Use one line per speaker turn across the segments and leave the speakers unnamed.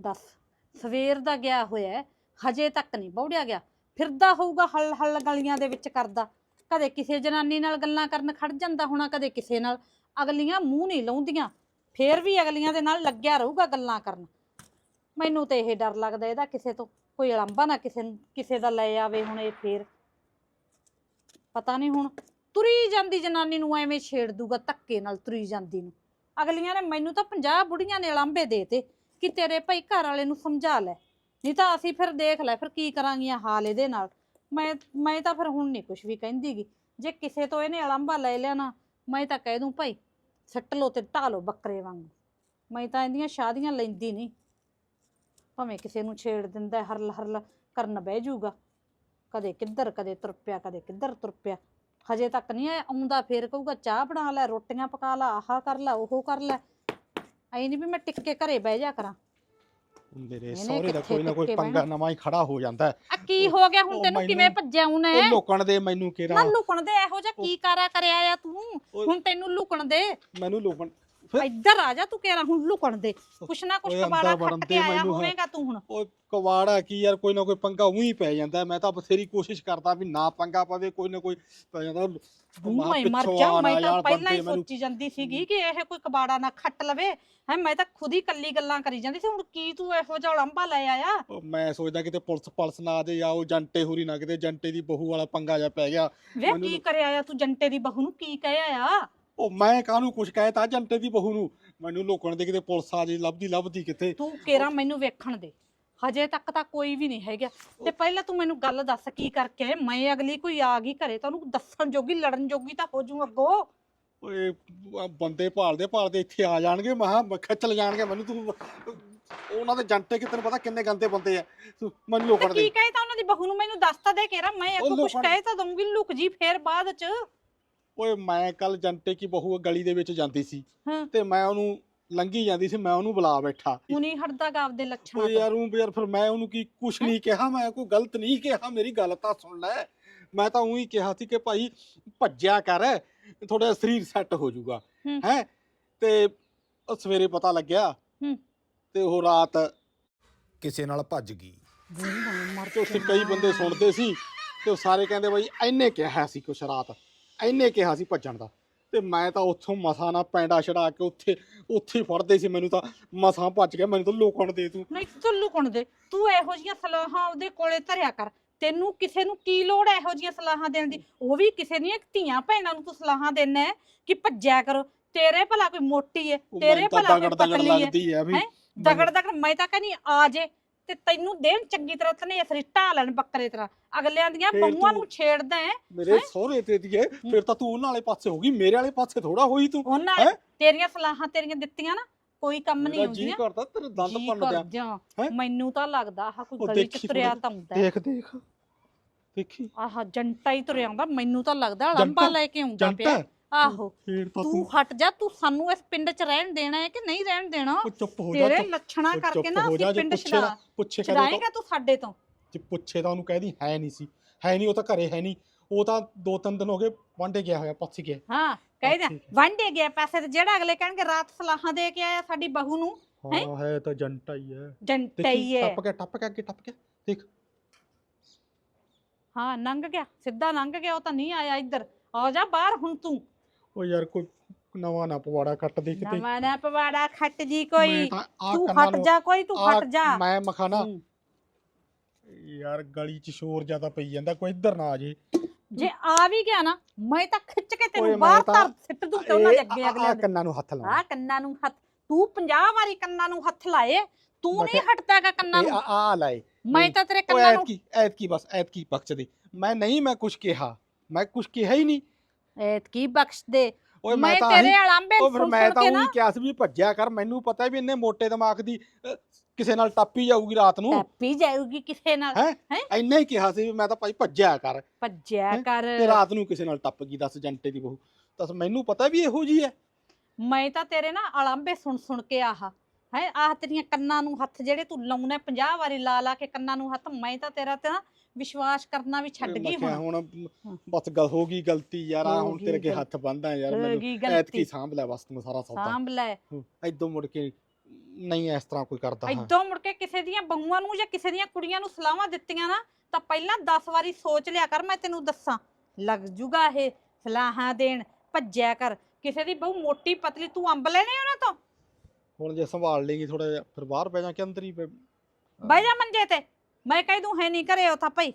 ਦੱਸ, ਸਵੇਰ ਦਾ ਗਿਆ ਹੋਇਆ ਹਜੇ ਤੱਕ ਨਹੀਂ ਬੌੜਿਆ ਗਿਆ। ਫਿਰਦਾ ਹੋਊਗਾ ਹਲ ਹਲ ਗਲੀਆਂ ਦੇ ਵਿੱਚ ਕਰਦਾ। ਕਦੇ ਕਿਸੇ ਜਨਾਨੀ ਨਾਲ ਗੱਲਾਂ ਕਰਨ ਖੜ ਜਾਂਦਾ ਹੋਣਾ, ਕਦੇ ਕਿਸੇ ਨਾਲ। ਅਗਲੀਆਂ ਮੂੰਹ ਨਹੀਂ ਲਾਉਂਦੀਆਂ। ਫੇਰ ਵੀ ਅਗਲੀਆਂ ਦੇ ਨਾਲ ਲੱਗਿਆ ਰਹੂਗਾ ਗੱਲਾਂ ਕਰਨ। ਮੈਨੂੰ ਤੇ ਇਹ ਡਰ ਲੱਗਦਾ ਇਹਦਾ ਕਿਸੇ ਤੋਂ। ਕੋਈ ਅਲੰਬਾ ਨਾ ਕਿਸੇ ਕਿਸੇ ਦਾ ਲੈ ਆਵੇ ਹੁਣ ਇਹ ਫੇਰ। ਪਤਾ ਨਹੀਂ ਹੁਣ, ਤੁਰੀ ਜਾਂਦੀ ਜਨਾਨੀ ਨੂੰ ਐਵੇਂ ਛੇੜ ਦੂਗਾ ਧੱਕੇ ਨਾਲ ਤੁਰੀ ਜਾਂਦੀ ਨੂੰ। ਅਗਲੀਆਂ ਨੇ ਮੈਨੂੰ ਤਾਂ 50 ਬੁੜੀਆਂ ਨੇ ਅਲੰਬੇ ਦੇਤੇ ਕਿ ਤੇਰੇ ਭਾਈ ਘਰ ਵਾਲੇ ਨੂੰ ਸਮਝਾ ਲੈ। ਨਹੀਂ ਤਾਂ ਅਸੀਂ ਫਿਰ ਦੇਖ ਲੈ, ਫਿਰ ਕੀ ਕਰਾਂਗੀਆਂ ਹਾਲ ਇਹਦੇ ਨਾਲ। ਮੈਂ ਮੈਂ ਤਾਂ ਫਿਰ ਹੁਣ ਨਹੀਂ ਕੁਝ ਵੀ ਕਹਿੰਦੀਗੀ। ਜੇ ਕਿਸੇ ਤੋਂ ਇਹਨੇ ਅਲੰਬਾ ਲੈ ਲਿਆ ਨਾ, ਮੈਂ ਤਾਂ ਕਹਿ ਦੂੰ ਭਾਈ, ਸੱਟ ਲੋ ਤੇ ਢਾ ਲੋ ਬੱਕਰੇ ਵਾਂਗ। ਮੈਂ ਤਾਂ ਇਹਦੀਆਂ ਸ਼ਾਦੀਆਂ ਲੈਂਦੀ ਨਹੀਂ। ਭਾਵੇਂ ਕਿਸੇ ਨੂੰ ਛੇੜ ਦਿੰਦਾ, ਹਰਲ ਹਰਲ ਕਰਨ ਬਹਿ ਜਾਊਗਾ। ਕਦੇ ਕਿੱਧਰ, ਕਦੇ ਤੁਰ ਪਿਆ, ਕਦੇ ਕਿੱਧਰ ਤੁਰ ਪਿਆ। ਹਜੇ ਤੱਕ ਨਹੀਂ ਇਹ ਆਉਂਦਾ ਫੇਰ ਕਹੂਗਾ, ਚਾਹ ਬਣਾ ਲੈ, ਰੋਟੀਆਂ ਪਕਾ ਲੈ, ਆਹ ਕਰ ਲੈ, ਉਹ ਕਰ ਲੈ। ਐ ਨਹੀਂ ਵੀ ਮੈਂ ਟਿੱਕ ਘਰੇ ਬਹਿ ਜਾ ਕਰਾਂ।
ਮੇਰੇ ਸਹੁਰੇ ਦਾ
ਕਿੱਥੇ
ਕੋਈ ਨਾ ਕੋਈ
ਟਿੱਕੇ
ਪੰਗਾ ਨਵਾਂ ਹੀ ਖੜਾ ਹੋ ਜਾਂਦਾ ਹੈ।
ਆ ਕੀ ਹੋ ਗਿਆ ਹੁਣ
ਉਹ
ਤੈਨੂੰ?
ਮੈਨੂੰ-
ਕਿਵੇਂ ਭੱਜਿਆ ਉਹਨੇ?
ਉਹ ਲੋਕਣ ਦੇ ਮੈਨੂੰ
ਨਾ
ਕਿਹੜਾ
ਲੁਕਣ ਦੇ ਇਹੋ ਜਿਹਾ ਕੀ ਕਾਰਾ ਕਰਿਆ ਆ ਤੂੰ। ਹੁਣ ਤੈਨੂੰ ਲੁਕਣ ਦੇ।
ਮੈਨੂੰ ਲੋਕਣ ਫਿਰ-
ਇੱਧਰ ਆ ਜਾ ਤੂੰ ਕਿਹੜਾ ਹੁਣ ਲੁਕਣ ਦੇ। ਕੁਛ ਨਾ ਕੁਛ
ਓਏ
ਕਬਾੜਾ
ਅੰਦਰ ਵੜਨ
ਖੱਟ ਕੇ
ਦੇ
ਆਇਆ
ਮੈਨੂੰ।
ਹੋਵੇਂਗਾ ਤੂੰ ਹੁਣ।
ਉਹ ਕਵਾੜਾ ਕੀ ਯਾਰ ਕੋਈ ਨਾ ਕੋਈ ਪੰਗਾ ਉਹੀ ਪੈ ਜਾਂਦਾ ਮੈਂ ਤਾਂ ਬਥੇਰੀ ਕੋਸ਼ਿਸ਼ ਕਰਦਾ ਵੀ ਨਾ ਪੰਗਾ ਪਵੇ ਕੋਈ ਨਾ ਕੋਈ ਪੈ ਜਾਂਦਾ।
ਮੈਂ ਮਰ ਜਾ
ਆਉਣ
ਮੈਂ ਤਾਂ
ਯਾਰ
ਪਹਿਲਾਂ ਹੀ
ਬੰਦੇ ਮੈਨੂੰ-
ਸੋਚੀ ਜਾਂਦੀ ਸੀਗੀ ਕਿ ਇਹ ਕੋਈ ਕਬਾੜਾ ਨਾ ਖੱਟ ਲਵੇ। ਹੈ ਮੈਂ ਤਾਂ ਖੁਦ ਹੀ ਕੱਲੀ ਗੱਲਾਂ ਕਰੀ ਜਾਂਦੀ ਸੀ। ਹੁਣ ਕੀ ਤੂੰ ਇਹੋ ਜਿਹਾ ਉਲੰਬਾ ਲੈ ਆਇਆ?
ਉਹ ਮੈਂ ਸੋਚਦਾ ਕਿਤੇ ਪੁਲਿਸ ਪਲਸ ਨਾ ਆ ਜੇ ਜਾਂ ਉਹ ਜੰਟੇ ਹੋਰੀ ਨਾ ਕਿਤੇ ਜੰਟੇ ਦੀ ਬਹੂ ਵਾਲਾ ਪੰਗਾ ਜਾ ਪੈ ਗਿਆ।
ਵੇ
ਮੈਨੂੰ
ਕੀ ਕਰਿਆ ਆ ਤੂੰ ਜੰਟੇ ਦੀ ਬਹੂ ਨੂੰ? ਕੀ ਕਹਿਆ ਆ?
ਉਹ ਮੈਂ ਕਾਹਨੂੰ ਕੁਛ ਕਹਿਤਾ ਜੰਟੇ ਦੀ ਬਹੂ ਨੂੰ। ਮੈਨੂੰ ਲੋਕਣ ਦੇ ਕਿਤੇ ਪੁਲਿਸ ਆ ਜੇ ਲੱਭਦੀ ਲੱਭਦੀ ਕਿਤੇ
ਤੂੰ ਕੇਰਾ ਮੈਨੂੰ ਵੇਖਣ ਦੇ। ਹਜੇ ਤੱਕ ਤਾਂ ਕੋਈ ਵੀ ਨਹੀਂ ਹੈਗਾ। ਤੇ ਪਹਿਲਾਂ ਤੂੰ ਮੈਨੂੰ ਗੱਲ ਦੱਸ ਕੀ ਕਰਕੇ ਆਏ? ਮੈਂ ਅਗਲੀ ਕੋਈ ਆ ਗਈ ਘਰੇ ਤਾਂ ਉਹਨੂੰ ਦੱਸਣ ਜੋਗੀ ਲੜਨ ਜੋਗੀ ਤਾਂ ਹੋ ਜੂ ਅੱਗੋਂ।
ਓਏ ਬੰਦੇ ਭਾਲਦੇ ਭਾਲਦੇ ਇੱਥੇ ਆ ਜਾਣਗੇ ਮਹਾ ਖਿੱਚ ਜਾਣਗੇ ਮੈਨੂੰ। ਤੂੰ ਉਹਨਾਂ ਦੇ ਜੰਟੇ ਕਿ ਤੈਨੂੰ ਪਤਾ ਕਿੰਨੇ ਗੰਦੇ ਬੰਦੇ ਆ? ਤੂੰ ਮੈਨੂੰ ਲੋਕਣ
ਕੀ
ਦੇ।
ਕਹੇ ਤਾਂ ਉਹਨਾਂ ਦੀ ਬਹੂ ਨੂੰ? ਮੈਨੂੰ ਦੱਸ ਤਾਂ ਦੇ ਕੇਰਾ ਮੈਂ ਅੱਗੋਂ ਕੁਝ
ਲੋਕਾਂ-
ਕਹੇ ਤਾਂ ਦਊਂਗੀ। ਲੁਕ ਜੀ ਫੇਰ ਬਾਅਦ ਚ।
ਓਏ ਮੈਂ ਕੱਲ ਜੰਟੇ ਕੀ ਬਹੂ ਗਲੀ ਦੇ ਵਿੱਚ ਜਾਂਦੀ ਸੀ
ਹਾਂ।
ਤੇ ਮੈਂ ਉਹਨੂੰ ਲੰਗੀ ਜਾਂਦੀ ਸੀ ਮੈਂ ਉਹਨੂੰ ਬੁਲਾ ਬੈਠਾ।
ਉਨੀ ਹਟਦਾ ਗਾ ਆਪਦੇ ਲੱਛਣਾਂ
ਓਏ
ਤੋਂ।
ਯਾਰ ਉਹ ਯਾਰ ਫਿਰ ਮੈਂ ਉਹਨੂੰ ਕੀ ਕੁਛ ਨਹੀਂ ਕਿਹਾ ਮੈਂ ਕੋਈ ਗਲਤ ਨਹੀਂ ਕਿਹਾ ਮੇਰੀ ਗੱਲ ਤਾਂ ਸੁਣ ਲੈ। ਮੈਂ ਤਾਂ ਉਹੀ ਕਿਹਾ ਸੀ ਕਿ ਭਾਈ ਭੱਜਿਆ ਕਰ ਥੋੜਾ ਸਰੀਰ ਸੈੱਟ ਹੋ ਜਾਊਗਾ।
ਹੂੰ।
ਹੈ? ਤੇ ਉਹ ਸਵੇਰੇ ਪਤਾ ਲੱਗਿਆ
ਹੂੰ।
ਤੇ ਉਹ ਰਾਤ
ਕਿਸੇ ਨਾਲ ਭੱਜ ਗਈ।
ਮਰ
ਤੇ ਉੱਥੇ ਕਈ ਬੰਦੇ ਸੁਣਦੇ ਸੀ ਤੇ ਉਹ ਸਾਰੇ ਕਹਿੰਦੇ ਬਾਈ ਐਨੇ ਕਿਹਾ ਸੀ ਕੁਛ ਰਾਤ। ਐਨੇ ਕਿਹਾ ਸੀ ਭੱਜਣ ਦਾ। ਤੇ ਮੈਂ ਤਾਂ ਉੱਥੋਂ ਮਸਾ ਨਾ ਪੈਂਡਾ ਛੜਾ ਕੇ ਉੱਥੇ ਉੱਥੇ ਹੀ ਫੜਦੇ ਸੀ ਮੈਨੂੰ ਤਾਂ। ਮਸਾਂ ਭੱਜ ਗਿਆ ਮੈਨੂੰ ਤਾਂ ਲੋਕਣ ਦੇ ਤੂੰ।
ਨਹੀਂ ਤੂੰ ਲੁਕਣ ਦੇ। ਤੂੰ ਇਹੋ ਜੀਆਂ ਸਲਾਹਾਂ ਉਹਦੇ ਕੋਲੇ ਧਰਿਆ ਕਰ। ਤੈਨੂੰ ਕਿਸੇ ਨੂੰ ਕੀ ਲੋੜ ਹੈ ਇਹੋ ਜੀਆਂ ਸਲਾਹਾਂ ਦੇਣ ਦੀ? ਉਹ ਵੀ ਕਿਸੇ ਦੀਆਂ ਧੀਆਂ ਭੈਣਾਂ ਨੂੰ ਤੂੰ ਸਲਾਹਾਂ ਦੇਣਾ ਹੈ ਕਿ ਭੱਜਿਆ ਕਰੋ। ਤੇਰੇ ਭਲਾ ਕੋਈ ਮੋਟੀ ਹੈ
ਉਹ
ਤੇਰੇ
ਮੈਨੂੰ ਤਾਂ
ਭਲਾ ਕੋਈ
ਦਗੜ ਦਗੜ
ਪਤਲੀ ਹੈ
ਲੱਗਦੀ ਹੈ ਵੀ
ਹੈਂ? ਦਗੜ ਦਗੜ ਮੈਂ ਤਾਂ ਕਹਿੰਦੀ ਆ ਜੇ। ਤੇ ਤੈਨੂੰ ਦੇਣ ਚੰਗੀ ਤਰ੍ਹਾਂ ਤਨੇ ਅਸਰੀ ਢਾਲਣ ਬੱਕਰੇ ਤਰ੍ਹਾਂ ਅਗਲਿਆਂ ਦੀਆਂ
ਫੇਰ
ਬਹੂਆਂ
ਤੂੰ-
ਨੂੰ ਛੇੜਦਾ ਹੈ
ਮੇਰੇ ਸਹੁਰੇ ਤੇ ਦੀਏ ਫਿਰ ਤਾਂ ਤੂੰ ਉਹਨਾਂ ਵਾਲੇ ਪਾਸੇ ਹੋਗੀ ਮੇਰੇ ਵਾਲੇ ਪਾਸੇ ਥੋੜਾ ਹੋਈ ਤੂੰ
ਉਹਨਾਂ
ਹੈਂ?
ਤੇਰੀਆਂ ਸਲਾਹਾਂ ਤੇਰੀਆਂ ਦਿੱਤੀਆਂ ਨਾ ਕੋਈ ਕੰਮ ਨਹੀਂ
ਮੇਰਾ ਜੀ
ਆਉਂਦੀਆਂ
ਕਰਦਾ ਤੇਰੇ ਦੰਦ
ਜੀ
ਭੰਨ ਦਿਆਂ। ਹੈਂ?
ਮੈਨੂੰ ਤਾਂ ਲੱਗਦਾ ਆਹ ਕੋਈ
ਉਹ
ਗਲੀ ਚ
ਦੇਖੀ
ਤੁਰਿਆ ਤਾਂ ਹੁੰਦਾ ਹੈ।
ਦੇਖ ਦੇਖ ਦੇਖੀ
ਆਹ ਜੰਟਾ ਹੀ ਤੁਰਿਆ ਆਉਂਦਾ ਮੈਨੂੰ ਤਾਂ ਲੱਗਦਾ ਲੰਬਾ? ਲੈ ਕੇ ਆਉਂਦਾ
ਜੰਟਾ
ਪਿਆ ਆਹੋ।
ਫੇਰ ਤਾਂ
ਤੂੰ
ਤੂੰ
ਹਟ ਜਾ ਤੂੰ ਸਾਨੂੰ ਇਸ ਪਿੰਡ 'ਚ ਰਹਿਣ ਦੇਣਾ ਹੈ ਕਿ ਨਹੀਂ ਰਹਿਣ ਦੇਣਾ?
ਉਹ ਚੁੱਪ ਹੋ ਜਾ
ਤੇਰੇ
ਚੁੱਪ-
ਲੱਛਣਾ
ਉਹ
ਕਰਕੇ
ਚੁੱਪ
ਨਾ
ਹੋ ਜਾ
ਅਸੀਂ
ਜੇ
ਪਿੰਡ
ਪੁੱਛੇ
ਛਡਾ
ਨਾ ਪੁੱਛੇ ਕਰੇ ਤਾਂ
ਛਡਾਏਗਾ ਤੂੰ ਸਾਡੇ ਤੋਂ?
ਜੇ ਪੁੱਛੇ ਤਾਂ ਉਹਨੂੰ ਕਹਿਦੀ ਹੈ ਨਹੀਂ ਸੀ। ਹੈ ਨਹੀਂ ਉਹ ਤਾਂ ਘਰੇ ਹੈ ਨਹੀਂ। ਉਹ ਤਾਂ ਦੋ ਤਿੰਨ ਦਿਨ ਹੋ ਗਏ ਵਾਂਡੇ ਗਿਆ ਹੋਇਆ ਪੱਛ ਗਿਆ।
ਹਾਂ ਕਹਿ ਦੇ
ਠੀਕ ਹੈ।
ਵਾਂਡੇ ਗਿਆ ਪੈਸੇ ਤੇ ਜਿਹੜਾ ਅਗਲੇ ਕਹਿਣਗੇ ਰਾਤ ਸਲਾਹਾਂ ਦੇ ਕੇ ਆਇਆ ਸਾਡੀ ਬਹੂ ਨੂੰ ਹੈਂ?
ਹਾਂ? ਹੈ ਤਾਂ ਜੰਟਾ ਹੀ ਹੈ।
ਜੰਟਾ ਹੀ ਹੈ।
ਟੱਪ ਗਿਆ ਟੱਪ ਗਿਆ ਅੱਗੇ ਟੱਪ ਗਿਆ ਦੇਖ।
ਹਾਂ ਲੰਘ ਗਿਆ ਸਿੱਧਾ ਲੰਘ ਗਿਆ ਉਹ ਤਾਂ ਨਹੀਂ ਆਇਆ ਇੱਧਰ। ਆ ਜਾ ਬਾਹਰ ਹੁਣ ਤੂੰ।
ਉਹ ਯਾਰ ਕੋਈ ਨਵਾਂ ਨਾ ਪਵਾੜਾ ਕੱਟ ਦੇ ਕਿਤੇ।
ਨਵਾਂ ਨਾ ਪਵਾੜਾ ਖੱਟ ਜੀ
ਮੈਂ
ਕੋਈ।
ਤਾਂ ਆਹ
ਤੂੰ
ਕੰਨਾਂ
ਹਟ
ਨੂੰ-
ਜਾ ਕੋਈ ਤੂੰ
ਆਹ
ਹਟ ਜਾ।
ਮੈਂ ਮਖਾਨਾ
ਹੂੰ।
ਯਾਰ ਗਲੀ 'ਚ ਸ਼ੋਰ ਜ਼ਿਆਦਾ ਪਈ ਜਾਂਦਾ ਕੋਈ ਇੱਧਰ ਨਾ ਆ ਜੇ।
ਜੇ ਆ ਵੀ ਗਿਆ ਨਾ ਮੈਂ ਤਾਂ ਖਿੱਚ ਕੇ
ਓਏ
ਤੈਨੂੰ
ਮੈਂ
ਬਾਹਰ
ਤਾਂ-
ਧਰ ਸਿੱਟ ਦੂੰ ਤੇ ਉਹਨਾਂ ਦੇ
ਇਹ
ਅੱਗੇ ਅਗਲੇ
ਕੰਨਾਂ ਨੂੰ ਹੱਥ ਲਾਉਣਾ।
ਆ ਕੰਨਾਂ ਨੂੰ ਹੱਥ ਤੂੰ 50 ਵਾਰੀ ਕੰਨਾਂ ਨੂੰ ਹੱਥ ਲਾਏ ਤੂੰ
ਮੈਂ
ਨਹੀਂ
ਕਿਹਾ-
ਹਟਦਾਗਾ ਕੰਨਾਂ
ਇਹ
ਨੂੰ।
ਆ ਆ ਲਾਏ।
ਮੈਂ
ਨਹੀਂ।
ਤਾਂ ਤੇਰੇ
ਉਹ
ਕੰਨਾਂ ਨੂੰ
ਐਤਕੀ ਐਤਕੀ ਬਸ ਐਤਕੀ ਬਖਸ਼ ਦੇ। ਮੈਂ ਨਹੀਂ ਮੈਂ ਕੁਝ ਕਿਹਾ। ਮੈਂ ਕੁਝ ਕਿਹਾ ਹੀ ਨਹੀਂ।
ਐਤਕੀ ਬਖਸ਼ ਦੇ
ਓਏ
ਮੈਂ
ਤਾਂ
ਤੇਰੇ
ਆਹੀ-
ਅਲਾਂਬੇ
ਉਹ ਫਿਰ
ਸੁਣ
ਮੈਂ
ਸੁਣ
ਤਾਂ
ਕੇ
ਉਹੀ
ਨਾ
ਕਿਹਾ ਸੀ ਵੀ ਭੱਜਿਆ ਕਰ ਮੈਨੂੰ ਪਤਾ ਵੀ ਇਹਨੇ ਮੋਟੇ ਦਿਮਾਗ ਦੀ ਅਹ, ਕਿਸੇ ਨਾਲ ਟੱਪੀ ਜਾਊਗੀ ਰਾਤ ਨੂੰ।
ਟੱਪੀ ਜਾਊਗੀ ਕਿਸੇ ਨਾਲ
ਹੈਂ?
ਹੈਂ?
ਇੰਨਾ ਹੀ ਕਿਹਾ ਸੀ ਵੀ ਮੈਂ ਤਾਂ ਭਾਈ ਭੱਜਿਆ ਕਰ।
ਭੱਜਿਆ
ਹੈਂ?
ਕਰ।
ਤੇ ਰਾਤ ਨੂੰ ਕਿਸੇ ਨਾਲ ਟੱਪ ਗਈ ਦੱਸ ਜੰਟੇ ਦੀ ਬਹੂ। ਦੱਸ ਮੈਨੂੰ ਪਤਾ ਵੀ ਇਹੋ ਜੀ ਹੈ।
ਮੈਂ ਤਾਂ ਤੇਰੇ ਨਾ ਅਲਾਂਬੇ ਸੁਣ ਸੁਣ ਕੇ ਆਹ ਹੈ? ਆਹ ਤੇਰੀਆਂ ਕੰਨਾਂ ਨੂੰ ਹੱਥ ਜਿਹੜੇ ਤੂੰ ਲਾਉਣਾ 50 ਵਾਰੀ ਲਾ ਲਾ ਕੇ ਕੰਨਾਂ ਨੂੰ ਹੱਥ ਮੈਂ ਤਾਂ ਤੇਰਾ ਤੇ ਨਾ ਵਿਸ਼ਵਾਸ ਕਰਨਾ ਵੀ ਛੱਡ ਗਈ ਹੁਣ।
ਹੁਣ ਬਸ ਗੱਲ ਹੋ ਗਈ ਗਲਤੀ ਯਾਰ
ਹੋ
ਹੁਣ ਤੇਰੇ ਅੱਗੇ। ਹੱਥ ਬੰਨਦਾ ਯਾਰ ਮੈਨੂੰ। ਐਤਕੀ ਸਾਂਭ ਲੈ ਬਸ ਤੂੰ ਸਾਰਾ ਸੌਦਾ।
ਸਾਂਭ ਲੈ।
ਐਦੋਂ ਮੁੜ ਕੇ ਨਹੀਂ ਇਸ ਤਰ੍ਹਾਂ ਕੋਈ ਕਰਦਾ ਹਾਂ।
ਇਦੋਂ ਮੁੜ ਕੇ ਕਿਸੇ ਦੀਆਂ ਬਹੂਆਂ ਨੂੰ ਜਾਂ ਕਿਸੇ ਦੀਆਂ ਕੁੜੀਆਂ ਨੂੰ ਸਲਾਹਾਂ ਦਿੱਤੀਆਂ ਨਾ ਤਾਂ ਪਹਿਲਾਂ 10 ਵਾਰੀ ਸੋਚ ਲਿਆ ਕਰ ਮੈਂ ਤੈਨੂੰ ਦੱਸਾਂ। ਲੱਗ ਜੂਗਾ ਇਹ ਸਲਾਹਾਂ ਦੇਣ ਭੱਜਿਆ ਕਰ। ਕਿਸੇ ਦੀ ਬਹੂ ਮੋਟੀ ਪਤਲੀ ਤੂੰ ਅੰਬ ਲੈਣੇ ਉਹਨਾਂ ਤੋਂ?
ਹੁਣ ਜੇ ਸੰਭਾਲ ਲੇਗੀ ਥੋੜਾ ਜਿਹਾ ਫਿਰ ਬਾਹਰ ਪੈ ਜਾ ਕੇ ਅੰਦਰ ਹੀ
ਬਹਿ ਜਾ ਮੰਜੇ ਤੇ। ਮੈਂ ਕਹਿ ਦੂੰ ਹੈ ਨਹੀਂ ਘਰੇ ਉਹ ਤਾਂ ਭਾਈ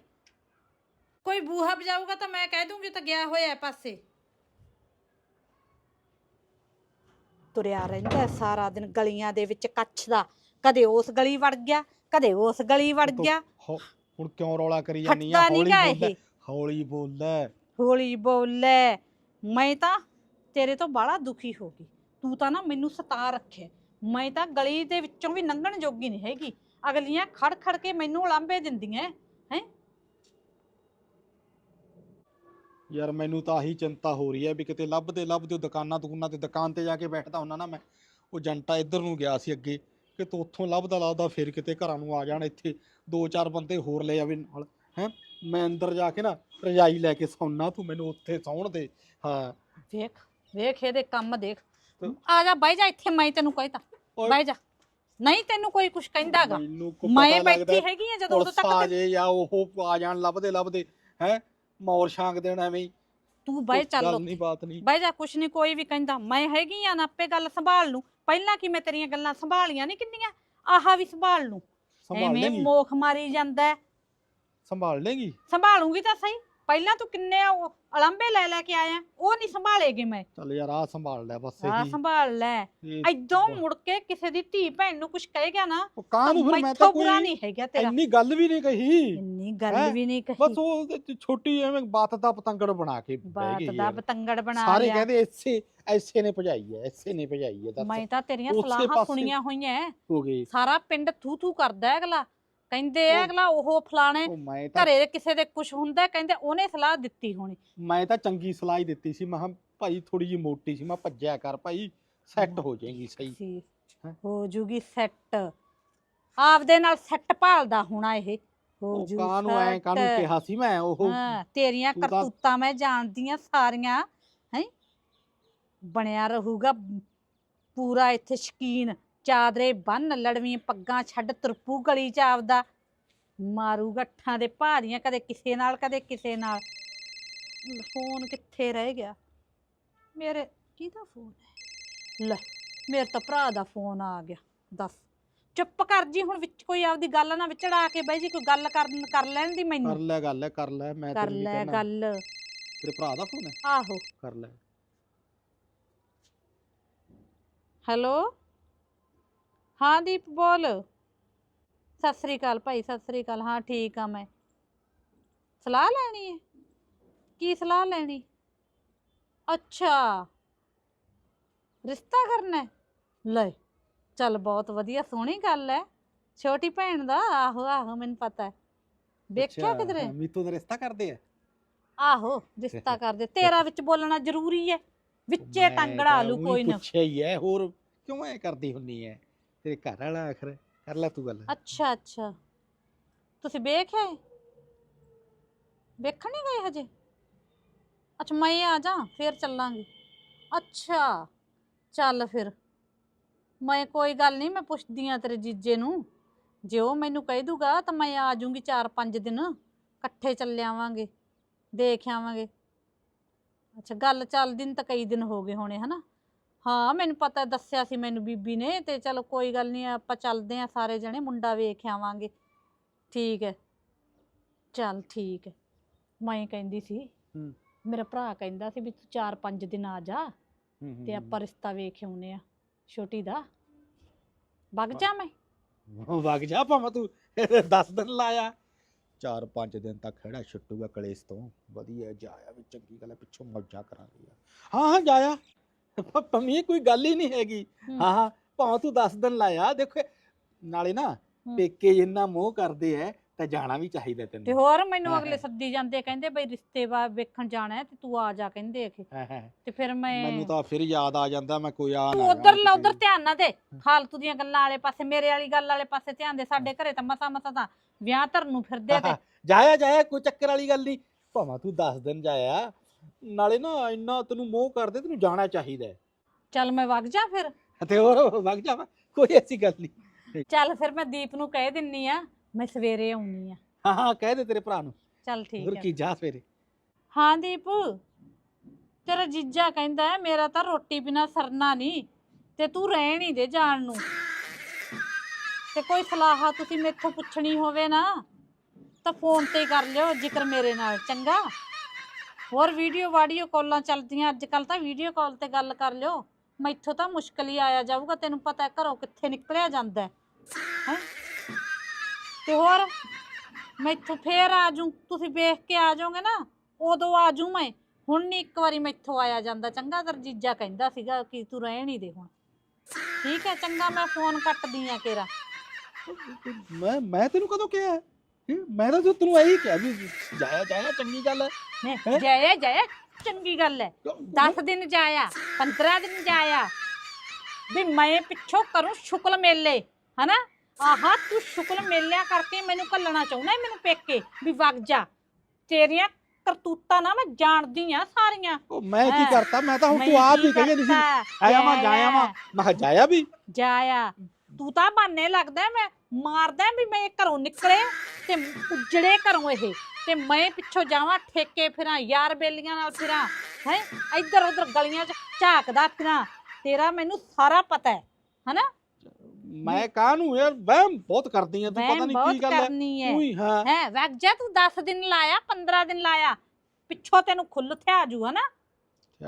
ਕੋਈ ਬੂਹਾ ਵਜਾਊਗਾ ਤਾਂ ਮੈਂ ਕਹਿ ਦੂੰਗੀ ਤਾਂ ਗਿਆ ਹੋਇਆ ਹੈ ਪਾਸੇ। ਤੁਰਿਆ ਰਹਿੰਦਾ ਹੈ ਸਾਰਾ ਦਿਨ ਗਲੀਆਂ ਦੇ ਵਿੱਚ ਕੱਛ ਦਾ। ਕਦੇ ਉਸ ਗਲੀ ਵੜ ਗਿਆ ਕਦੇ ਉਸ ਗਲੀ ਵੜ
ਤੂੰ
ਗਿਆ।
ਹੌ- ਹੁਣ ਕਿਉਂ ਰੌਲਾ ਕਰੀ ਜਾਂਦੀ ਆ?
ਹਟਦਾ ਨਹੀਂ
ਹੌਲੀ
ਗਾ
ਬੋਲ ਲੈ,
ਇਹ
ਹੌਲੀ ਬੋਲ ਲੈ
ਹੌਲੀ ਬੋਲੇ ਮੈਂ ਤਾਂ ਤੇਰੇ ਤੋਂ ਬਾਹਲਾ ਦੁਖੀ ਹੋ ਗਈ। ਤੂੰ ਤਾਂ ਨਾ ਮੈਨੂੰ ਸਤਾ ਰੱਖਿਆ। ਮੈਂ ਤਾਂ ਗਲੀ ਦੇ ਵਿੱਚੋਂ ਵੀ ਲੰਘਣ ਜੋਗੀ ਨਹੀਂ ਹੈਗੀ। ਅਗਲੀਆਂ ਖੜ ਖੜ ਕੇ ਮੈਨੂੰ ਉਲਾਂਬੇ ਦਿੰਦੀਆਂ ਹੈ
ਯਾਰ ਮੈਨੂੰ ਤਾਂ ਆਹੀ ਚਿੰਤਾ ਹੋ ਰਹੀ ਹੈ ਵੀ ਕਿਤੇ ਲੱਭਦੇ ਲੱਭਦੇ ਉਹ ਦੁਕਾਨਾਂ ਦੁਕਾਨਾਂ ਤੇ ਦੁਕਾਨ ਤੇ ਜਾ ਕੇ ਬੈਠਦਾ ਹੁੰਦਾ ਨਾ ਮੈਂ ਉਹ ਜੰਟਾ ਇੱਧਰ ਨੂੰ ਗਿਆ ਸੀ ਅੱਗੇ ਕਿ ਤੂੰ ਉੱਥੋਂ ਲੱਭਦਾ ਲੱਭਦਾ ਫਿਰ ਕਿਤੇ ਘਰਾਂ ਨੂੰ ਆ ਜਾਣ ਇੱਥੇ ਦੋ ਚਾਰ ਬੰਦੇ ਹੋਰ ਲੈ ਆਵੇ ਨਾਲ ਹੈ? ਮੈਂ ਅੰਦਰ ਜਾ ਕੇ ਨਾ ਰਜਾਈ ਲੈ ਕੇ ਸੌਣਾ ਤੂੰ ਮੈਨੂੰ ਉੱਥੇ ਸੌਣ ਦੇ ਹਾਂ।
ਵੇਖ ਵੇਖ ਇਹਦੇ ਕੰਮ ਦੇਖ। ਆ ਜਾ ਬਹਿ ਜਾ ਇੱਥੇ ਮੈਂ ਤੈਨੂੰ ਕਹਿਤਾ
ਓਏ।
ਬਹਿ ਜਾ। ਨਹੀਂ ਤੈਨੂੰ ਕੋਈ ਕੁਝ ਕਹਿੰਦਾਗਾ।
ਮੈਨੂੰ ਕੋ
ਮੈਂ
ਲੱਗਦਾ
ਬੈਠੀ ਹੈਗੀ ਆ ਜਦੋਂ ਉਦੋਂ
ਪੁਲਿਸ
ਤੱਕ
ਆ
ਤੇ-
ਜੇ ਜਾਂ ਉਹ ਆ ਜਾਣ ਲੱਭਦੇ ਲੱਭਦੇ ਹੈ? ਮੌਰ ਛਾਂਗ ਦੇਣ ਐਵੇਂ ਹੀ।
ਤੂੰ ਬਹਿ
ਕੋਈ
ਚੱਲ
ਗੱਲ
ਉੱਥੇ।
ਨਹੀਂ ਬਾਤ ਨਹੀਂ।
ਬਹਿ ਜਾ ਕੁਛ ਨਹੀਂ ਕੋਈ ਵੀ ਕਹਿੰਦਾ। ਮੈਂ ਹੈਗੀ ਆ ਨਾ ਆਪੇ ਗੱਲ ਸੰਭਾਲ ਲੂੰ। ਪਹਿਲਾਂ ਕੀ ਮੈਂ ਤੇਰੀਆਂ ਗੱਲਾਂ ਸੰਭਾਲੀਆਂ ਨਹੀਂ ਕਿੰਨੀਆਂ? ਆਹਾ ਵੀ ਸੰਭਾਲ ਲੂੰ।
ਸੰਭਾਲ
ਐਵੇਂ
ਲੇਗੀ।
ਮੋਖ ਮਾਰੀ ਜਾਂਦਾ। ਹੈ।
ਸੰਭਾਲ ਲੇਗੀ?
ਸੰਭਾਲੂੰਗੀ ਤਾਂ ਸਹੀ। ਪਹਿਲਾਂ ਤੂੰ ਕਿੰਨੇ ਅਲੰਬੇ ਲੈ ਲੈ ਕੇ ਆਇਆ ਉਹ ਨਹੀਂ ਸੰਭਾਲੇਗੀ ਮੈਂ।
ਚੱਲ ਯਾਰ ਆ ਸੰਭਾਲ ਲੈ ਬਸ
ਆ
ਇਹੀ।
ਸੰਭਾਲ ਲੈ।
ਇਹ-
ਐਦੋਂ ਮੁੜ ਕੇ ਕਿਸੇ ਦੀ ਧੀ ਭੈਣ ਨੂੰ ਕੁਝ ਕਹੇਗਾ ਨਾ
ਉਹ ਕਾਂ ਨੂੰ ਫਿਰ ਮੈਂ
ਮੈਥੋਂ
ਤਾਂ ਕੋਈ
ਨਹੀਂ ਹੈਗਾ ਤੇਰਾ।
ਇੰਨੀ ਗੱਲ ਵੀ ਨਹੀਂ ਕਹੀ।
ਇੰਨੀ ਗੱਲ? ਵੀ ਨਹੀਂ ਕਹੀ।
ਬਸ ਉਹ ਉਹਦੇ ਚ ਛੋਟੀ ਐਵੇਂ ਬਾਤ ਦਾ ਪਤੰਗੜ ਬਣਾ ਕੇ ਬਹਿ
ਬਾਤ
ਗਈ
ਦਾ
ਯਾਰ।
ਬਤੰਗੜ ਬਣਾ
ਸਾਰੇ
ਲਿਆ।
ਕਹਿੰਦੇ ਐਸੇ ਐਸੇ ਨੇ ਭਜਾਈ ਹੈ ਐਸੇ ਨੇ ਭਜਾਈ ਦੱਸ।
ਮੈਂ ਤਾਂ ਤੇਰੀਆਂ
ਉਸੇ
ਸਲਾਹਾਂ
ਪਾਸੇ-
ਸੁਣੀਆਂ ਹੋਈਆਂ।
ਹੋ ਗਈ।
ਸਾਰਾ ਪਿੰਡ ਥੂ ਥੂ ਕਰਦਾ ਹੈ ਅਗਲਾ। ਕਹਿੰਦੇ ਆ ਅਗਲਾ ਉਹ ਫਲਾਣੇ
ਉਹ ਮੈਂ ਤਾਂ
ਘਰੇ ਕਿਸੇ ਦੇ ਕੁਝ ਹੁੰਦਾ ਕਹਿੰਦੇ ਉਹਨੇ ਸਲਾਹ ਦਿੱਤੀ ਹੋਣੀ।
ਮੈਂ ਤਾਂ ਚੰਗੀ ਸਲਾਹ ਹੀ ਦਿੱਤੀ ਸੀ ਮੈਂ ਕਿਹਾ ਭਾਈ ਥੋੜੀ ਜਿਹੀ ਮੋਟੀ ਸੀ ਮੈਂ ਭੱਜਿਆ ਕਰ ਭਾਈ ਸੈੱਟ ਹੋ ਜਾਏਗੀ ਸਹੀ।
ਸੀ
ਹੈਂ?
ਹੋ ਜੂਗੀ ਸੈੱਟ ਆਪਦੇ ਨਾਲ ਸੈੱਟ ਭਾਲਦਾ ਹੋਣਾ ਇਹ ਹੋ
ਉਹ
ਜੂ
ਕਾਂ ਨੂੰ ਐ
set।
ਕਿਹਾ ਸੀ ਮੈਂ ਉਹ?
ਹਾਂ ਤੇਰੀਆਂ
ਤੂੰ ਤਾਂ-
ਕਰਤੂਤਾਂ ਮੈਂ ਜਾਣਦੀਆਂ ਸਾਰੀਆਂ ਹੈ? ਬਣਿਆ ਰਹੂਗਾ ਪੂਰਾ ਇੱਥੇ ਸ਼ਕੀਨ। ਚਾਦਰੇ ਬੰਨ ਲੜਵੀਂ ਪੱਗਾਂ ਛੱਡ ਤੁਰਪੂ ਗਲੀ ਚ ਆਪਦਾ। ਮਾਰੂ ਗੱਠਾਂ ਦੇ ਭਾਰੀਆਂ ਕਦੇ ਕਿਸੇ ਨਾਲ ਕਦੇ ਕਿਸੇ ਨਾਲ। ਫੋਨ ਕਿੱਥੇ ਰਹਿ ਗਿਆ? ਮੇਰੇ ਕਿਹਦਾ ਫੋਨ ਹੈ? ਲੈ ਮੇਰੇ ਤਾਂ ਭਰਾ ਦਾ ਫੋਨ ਆ ਗਿਆ ਦੱਸ। ਚੁੱਪ ਕਰ ਜੀ ਹੁਣ ਵਿੱਚ ਕੋਈ ਆਪਦੀ ਗੱਲ ਨਾ ਵਿਚੜਾ ਕੇ ਬਈ ਜੀ ਕੋਈ ਗੱਲ ਕਰਨ ਕਰ ਲੈਣ ਦੀ
ਕਰ
ਮੈਨੂੰ
ਲੈ ਗੱਲ ਕਰ ਲੈ ਮੈਂ
ਕਰ ਲੈ ਗੱਲ।
ਤੇਰੇ ਭਰਾ ਦਾ ਫੋਨ ਹੈ?
ਆਹੋ।
ਕਰ ਲੈ।
ਹੈਲੋ? ਹਾਂ ਦੀਪ ਬੋਲ। ਸਤਿ ਸ੍ਰੀ ਅਕਾਲ ਭਾਈ ਸਤਿ ਸ੍ਰੀ ਅਕਾਲ। ਹਾਂ ਠੀਕ ਆ ਮੈਂ। ਸਲਾਹ ਲੈਣੀ ਹੈ ਕੀ ਸਲਾਹ ਲੈਣੀ? ਅੱਛਾ। ਰਿਸ਼ਤਾ ਕਰਨਾ ਹੈ? ਲੈ ਚੱਲ ਬਹੁਤ ਵਧੀਆ ਸੋਹਣੀ ਗੱਲ ਹੈ ਛੋਟੀ ਭੈਣ ਦਾ? ਆਹੋ ਆਹੋ ਮੈਨੂੰ ਪਤਾ ਹੈ ਵੇਖਿਆ
ਅੱਛਾ,
ਕਿਧਰੇ?
ਹਾਂ, ਮੀਤੂ ਦਾ ਰਿਸ਼ਤਾ ਕਰਦੇ ਆ?
ਆਹੋ ਰਿਸ਼ਤਾ ਕਰਦੇ। ਤੇਰਾ ਵਿੱਚ ਬੋਲਣਾ ਜ਼ਰੂਰੀ ਹੈ ਵਿੱਚੇ
ਮੈਂ
ਟੰਗੜਾ
ਤਾਂ ਹੀ
ਕੋਈ ਨਾ।
ਪੁੱਛਿਆ ਹੀ ਹੈ ਹੋਰ ਕਿਉਂ ਐ ਕਰਦੀ ਹੁੰਨੀ ਐ? ਤੇਰੇ ਘਰ ਵਾਲਾ ਆਖਰ ਕਰ ਲੈ ਤੂੰ ਗੱਲ।
ਅੱਛਾ ਅੱਛਾ। ਤੁਸੀਂ ਵੇਖ ਆਏ? ਵੇਖਣ ਨਹੀਂ ਗਏ ਹਜੇ? ਅੱਛਾ, ਮੈਂ ਆ ਜਾ ਫੇਰ ਚੱਲਾਂਗੇ। ਅੱਛਾ, ਚੱਲ ਫਿਰ। ਮੈਂ ਕੋਈ ਗੱਲ ਨਹੀਂ ਮੈਂ ਪੁੱਛਦੀ ਆ ਤੇਰੇ ਜੀਜੇ ਨੂੰ। ਜੇ ਉਹ ਮੈਨੂੰ ਕਹਿ ਦੂਗਾ, ਤਾਂ ਮੈਂ ਆ ਜਾਊਂਗੀ 4-5 ਦਿਨ। ਇਕੱਠੇ ਚੱਲ ਆਵਾਂਗੇ, ਦੇਖ ਆਵਾਂਗੇ। ਅੱਛਾ, ਗੱਲ ਚੱਲਦੀ ਨੂੰ ਤਾਂ ਕਈ ਦਿਨ ਹੋ ਗਏ ਹੋਣੇ, ਹਨਾ? ਹਾਂ ਮੈਨੂੰ ਪਤਾ ਦੱਸਿਆ ਸੀ ਮੈਨੂੰ ਬੀਬੀ ਨੇ ਤੇ ਚਲੋ ਕੋਈ ਗੱਲ ਨਹੀਂ ਆਪਾਂ ਚੱਲਦੇ ਆ ਸਾਰੇ ਜਣੇ ਮੁੰਡਾ ਵੇਖ ਆਵਾਂਗੇ। ਠੀਕ ਹੈ। ਚੱਲ ਠੀਕ ਹੈ। ਮੈਂ ਕਹਿੰਦੀ ਸੀ
ਹੂੰ।
ਮੇਰਾ ਭਰਾ ਕਹਿੰਦਾ ਸੀ ਵੀ ਤੂੰ 4-5 ਦਿਨ ਆ ਜਾ
ਹੂੰ, ਹੂੰ,
ਤੇ
ਹੂੰ।
ਆਪਾਂ ਰਿਸ਼ਤਾ ਵੇਖ ਆਉਨੇ ਆ ਛੋਟੀ ਦਾ। ਵਗ ਜਾ ਮੈਂ।
ਵਗ ਜਾ ਭਾਵੇਂ ਤੂੰ 10 ਦਿਨ ਲਾਇਆ। 4-5 ਦਿਨ ਤੱਕ ਖੜਾ ਛੁੱਟੂਗਾ ਕਲੇਸ਼ ਤੋਂ। ਵਧੀਆ ਜਾਇਆ ਵੀ ਚੰਗੀ ਗੱਲ ਹੈ ਪਿੱਛੋਂ ਮੌਜਾਂ ਕਰਾਂਗੇ ਯਾਰ। ਹਾਂ ਹਾਂ ਜਾਇਆ। ਪੰਮੀ ਕੋਈ ਗੱਲ ਹੀ ਨਹੀਂ ਹੈਗੀ
ਹੂੰ।
ਹਾਂ ਹਾਂ ਭਾਵੇਂ ਤੂੰ 10 ਦਿਨ ਲਾਇਆ ਦੇਖੋ ਨਾਲੇ ਨਾ। ਪੇਕੇ ਜਿੰਨਾ ਮੋਹ ਕਰਦੇ ਐ ਤਾਂ ਜਾਣਾ ਵੀ ਚਾਹੀਦਾ
ਤੇ
ਤੈਨੂੰ
ਹੋਰ ਮੈਨੂੰ
ਹਾਂ,
ਅਗਲੇ
ਹਾਂ।
ਸੱਦੀ ਜਾਂਦੇ ਕਹਿੰਦੇ ਬਈ ਰਿਸ਼ਤੇ ਵਾ ਵੇਖਣ ਜਾਣਾ ਹੈ ਤੇ ਤੂੰ ਆ ਜਾ ਕਹਿੰਦੇ ਅਖੇ
ਹਾਂ, ਹਾਂ।
ਤੇ ਫਿਰ ਮੈਂ
ਮੈਨੂੰ ਤਾਂ ਫਿਰ ਯਾਦ ਆ ਜਾਂਦਾ ਮੈਂ ਕੋਈ ਆ
ਤੂੰ
ਨਾ
ਉਧਰ
ਜਾਵਾਂ
ਉਧਰ। ਧਿਆਨ ਨਾ ਦੇ ਫਾਲਤੂ ਦੀਆਂ ਗੱਲਾਂ ਵਾਲੇ ਪਾਸੇ ਮੇਰੇ ਵਾਲੀ ਗੱਲ ਵਾਲੇ ਪਾਸੇ ਧਿਆਨ ਦੇ ਸਾਡੇ ਘਰੇ ਤਾਂ ਮਸਾ ਮਸਾ ਤਾਂ ਵਿਆਹ ਧਰਨ ਨੂੰ ਫਿਰਦੇ ਤੇ
ਜਾਇਆ ਜਾਇਆ ਕੋਈ ਚੱਕਰ ਵਾਲੀ ਗੱਲ ਨਹੀਂ ਭਾਵੇਂ ਤੂੰ 10 ਦਿਨ ਜਾਇਆ ਨਾਲੇ ਨਾ ਇੰਨਾ ਤੈਨੂੰ ਮੋਹ ਕਰਦੇ ਤੈਨੂੰ ਜਾਣਾ ਚਾਹੀਦਾ ਹੈ।
ਚੱਲ ਮੈਂ ਵਗ ਜਾ ਫਿਰ।
ਤੇ ਹੋਰ ਵਗ ਜਾ ਕੋਈ ਐਸੀ ਗੱਲ ਨਹੀਂ।
ਚੱਲ ਫਿਰ ਮੈਂ ਦੀਪ ਨੂੰ ਕਹਿ ਦਿੰਨੀ ਆ ਮੈਂ ਸਵੇਰੇ ਆਉਣੀ ਆ।
ਹਾਂ ਹਾਂ ਕਹਿ ਦੇ ਤੇਰੇ ਭਰਾ ਨੂੰ।
ਚੱਲ ਠੀਕ
ਹੋਰ ਕੀ ਜਾ ਸਵੇਰੇ।
ਹਾਂ ਦੀਪ। ਤੇਰਾ ਜੀਜਾ ਕਹਿੰਦਾ ਹੈ, ਮੇਰਾ ਤਾਂ ਰੋਟੀ ਬਿਨਾ ਸਰਨਾ ਨਹੀਂ ਤੇ ਤੂੰ ਰਹਿਣ ਹੀ ਦੇ ਜਾਣ ਨੂੰ। ਤੇ ਕੋਈ ਸਲਾਹ ਤੁਸੀਂ ਮੇਥੋਂ ਪੁੱਛਣੀ ਹੋਵੇ ਨਾ ਤਾਂ ਫੋਨ ਤੇ ਕਰ ਲਿਓ ਜ਼ਿਕਰ ਮੇਰੇ ਨਾਲ ਚੰਗਾ? ਹੋਰ ਵੀਡੀਓ ਵਾਡੀਓ ਕਾਲਾਂ ਚੱਲਦੀਆਂ, ਅੱਜ ਕੱਲ ਤਾਂ ਵੀਡੀਓ ਕਾਲ ਤੇ ਗੱਲ ਕਰ ਲਿਓ। ਮੈਥੋਂ ਤਾਂ ਮੁਸ਼ਕਲ ਹੀ ਆਇਆ ਜਾਊਗਾ, ਤੈਨੂੰ ਪਤਾ ਹੈ ਘਰੋਂ ਕਿੱਥੇ ਨਿਕਲਿਆ ਜਾਂਦਾ ਹੈ। ਹੈਂ? ਤੇ ਹੋਰ, ਮੈਥੋਂ ਫੇਰ ਆ ਜੂ ਤੁਸੀਂ ਵੇਖ ਕੇ ਆ ਜਾਓਗੇ ਨਾ, ਉਦੋਂ ਆ ਜੂ ਮੈਂ। ਹੁਣ ਨਹੀਂ ਇੱਕ ਵਾਰੀ ਮੈਥੋਂ ਆਇਆ ਜਾਂਦਾ, ਚੰਗਾ ਤੇਰਾ ਜੀਜਾ ਕਹਿੰਦਾ ਸੀਗਾ ਕਿ ਤੂੰ ਰਹਿਣ ਹੀ ਦੇ ਹੁਣ। ਠੀਕ ਹੈ, ਚੰਗਾ ਮੈਂ ਫੋਨ ਕੱਟਦੀ ਆ ਕੇਰਾ
ਮੈਂ ਮੈਂ ਤੈਨੂੰ ਕਦੋਂ ਕਿਹਾ ਹੈ? ਮੈਂ ਤਾਂ ਤੈਨੂੰ ਇਹੀ ਕਿਹਾ ਵੀ ਜਾਇਆ ਜਾਇਆ ਚੰਗੀ ਗੱਲ ਹੈ। ਹੈਂ?
ਜਾਇਆ ਜਾਇਆ ਚੰਗੀ ਗੱਲ ਹੈ। 10 ਦਿਨ ਜਾਇਆ 15 ਦਿਨ ਜਾਇਆ। ਵੀ ਮੈਂ ਪਿੱਛੋਂ ਕਰੂੰ ਸ਼ੁਕਲ ਮੇਲੇ ਹਨਾ? ਆਹਾ ਤੂੰ ਸ਼ੁਕਲ ਮੇਲਿਆਂ ਕਰਕੇ ਮੈਨੂੰ ਕੱਲਣਾ ਚਾਹੁੰਦਾ ਹੈ ਮੈਨੂੰ ਪੇਕੇ ਵੀ ਵਗ ਜਾ। ਤੇਰੀਆਂ ਕਰਤੂਤਾਂ ਨਾ ਮੈਂ ਜਾਣਦੀ ਆ ਸਾਰੀਆਂ।
ਉਹ ਮੈਂ ਕੀ
ਹਾਂ।
ਕਰਤਾ? ਮੈਂ ਤਾਂ ਹੁਣ ਤੂੰ ਆਪ ਹੀ ਕਹੀ ਜਾਂਦੀ ਸੀ? ਆਇਆ ਮੈਂ ਜਾਇਆ। ਮੈਂ ਮੈਂ ਕਿਹਾ ਜਾਇਆ ਵੀ।
ਜਾਇਆ। ਤੂੰ ਤਾਂ ਬਾਨੇ ਲੱਗਦਾ ਹੈ ਮੈਂ ਮਾਰਦਾ ਵੀ ਮੈਂ ਘਰੋਂ ਨਿਕਲੇ ਤੇ ਉਜੜੇ ਘਰੋਂ ਇਹ ਤੇ ਮੈਂ ਪਿੱਛੋਂ ਜਾਵਾਂ ਠੇਕੇ ਫਿਰਾਂ ਯਾਰ ਬੇਲੀਆਂ ਨਾਲ ਫਿਰਾਂ ਹੈ? ਇੱਧਰ ਉੱਧਰ ਗਲੀਆਂ 'ਚ ਝਾਕਦਾ ਫਿਰਾਂ। ਤੇਰਾ ਮੈਨੂੰ ਸਾਰਾ ਪਤਾ ਹੈ ਹਨਾ?
ਮੈਂ ਕਾਹਨੂੰ ਯਾਰ ਵਹਿਮ ਬਹੁਤ ਕਰਦੀ ਆ ਤੂੰ
ਮੈਂ
ਪਤਾ ਨਹੀਂ
ਬਹੁਤ
ਕੀ ਗੱਲ ਹੈ।
ਕਰਨੀ ਹੈ।
ਤੂੰ ਹੀ ਹਾਂ।
ਹੈ ਵਗ ਜਾ ਤੂੰ 10 ਦਿਨ ਲਾਇਆ 15 ਦਿਨ ਲਾਇਆ ਪਿੱਛੋਂ ਤੈਨੂੰ ਖੁੱਲ ਥਿਆ ਜੂ ਹਨਾ?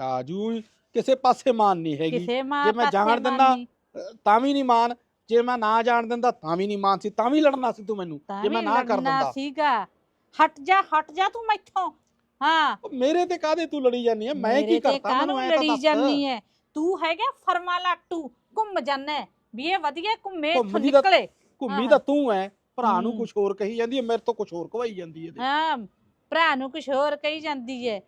ਆਜੂ ਕਿਸੇ ਪਾਸੇ ਮਾਨ ਨਹੀਂ ਹੈਗੀ।
ਕਿਸੇ ਮਾਂ
ਜੇ ਮੈਂ
ਪਾਸੇ
ਜਾਣ ਦਿੰਦਾ,
ਮਾਨੀ,
ਅ, ਤਾਂ ਵੀ ਨਹੀਂ ਮਾਨ। ਜੇ ਮੈਂ ਨਾ ਜਾਣ ਦਿੰਦਾ ਤਾਂ ਵੀ ਨਹੀਂ ਮਾਨ ਸੀ ਤਾਂ ਵੀ ਲੜਨਾ ਸੀ ਤੂੰ ਮੈਨੂੰ। ਜੇ ਮੈਂ ਨਾ ਕਰ ਦਿੰਦਾ।
ਸੀਗਾ। ਹਟ ਜਾ ਹਟ ਜਾ ਤੂੰ ਮੈਥੋਂ। ਹਾਂ।
ਉਹ ਮੇਰੇ ਤੇ ਕਾਹਦੇ ਤੂੰ ਲੜੀ ਜਾਨੀ ਆ ਮੈਂ ਕੀ ਕਰਤਾ? ਮੈਨੂੰ ਐ ਤਾਂ
ਲੜੀ ਜਾਨੀ ਹੈ ਤੂੰ ਹੈਗਾ ਫਰਮਾ ਲਾਟੂ ਘੁੰਮ ਜਾਣਾ ਵੀ ਇਹ ਵਧੀਆ ਘੁੰਮੇ ਇੱਥੋਂ ਨਿਕਲੇ।
ਘੁੰਮੀ। ਤਾਂ ਤੂੰ ਐ। ਭਰਾ ਨੂੰ। ਕੁਝ ਹੋਰ ਕਹੀ ਜਾਂਦੀ ਹੈ ਮੇਰੇ ਤੋਂ ਕੁਝ ਹੋਰ ਕਵਾਈ ਜਾਂਦੀ ਹੈ
ਹਾਂ ਭਰਾ ਨੂੰ ਕੁਝ ਹੋਰ ਕਹੀ ਜਾਂਦੀ ਹੈ